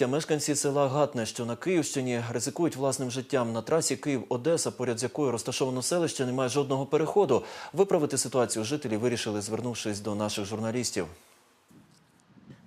Та Мешканці села Гатне, що на Київщині, ризикують власним життям. На трасі Київ-Одеса, поряд з якою розташовано селище, немає жодного переходу. Виправити ситуацію жителі вирішили, звернувшись до наших журналістів.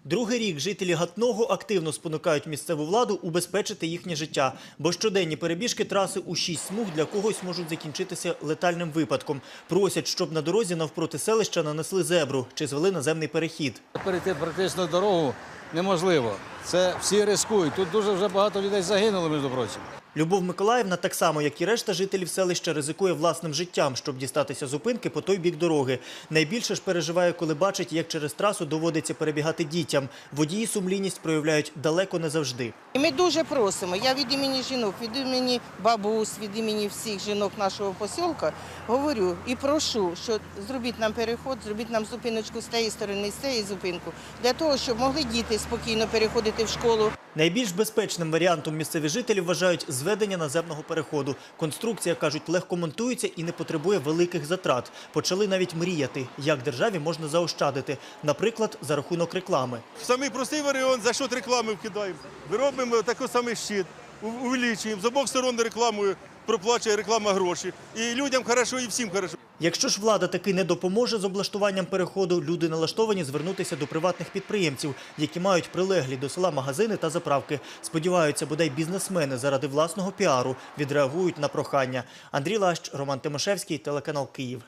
Другий рік жителі Гатного активно спонукають місцеву владу убезпечити їхнє життя, бо щоденні перебіжки траси у шість смуг для когось можуть закінчитися летальним випадком. Просять, щоб на дорозі навпроти селища нанесли зебру чи звели наземний перехід. Перейти практично дорогу неможливо. Це всі рискують. Тут дуже вже багато людей загинуло, між прочим. Любов Миколаївна, так само як і решта жителів селища, ризикує власним життям, щоб дістатися зупинки по той бік дороги. Найбільше ж переживає, коли бачить, як через трасу доводиться перебігати дітям. Водії сумлінність проявляють далеко не завжди. Ми дуже просимо. Я від імені жінок, від імені бабусь, від імені всіх жінок нашого посілка говорю і прошу, що зробіть нам переход, зробіть нам зупиночку з тієї сторони, з цієї зупинку, для того, щоб могли діти спокійно переходити в школу. Найбільш безпечним варіантом місцеві жителі вважають зведення наземного переходу. Конструкція, кажуть, легко монтується і не потребує великих затрат. Почали навіть мріяти, як державі можна заощадити, наприклад, за рахунок реклами. Самий простий варіант, за що реклами вкидаємо. Виробимо такий самий щит, увеличуємо, з обох сторон рекламою проплачує реклама гроші. І людям хорошо, і всім хорошо. Якщо ж влада таки не допоможе з облаштуванням переходу, люди налаштовані звернутися до приватних підприємців, які мають прилеглі до села магазини та заправки. Сподіваються, бодай бізнесмени заради власного піару відреагують на прохання. Андрій Лащ, Роман Тимошевський, телеканал Київ.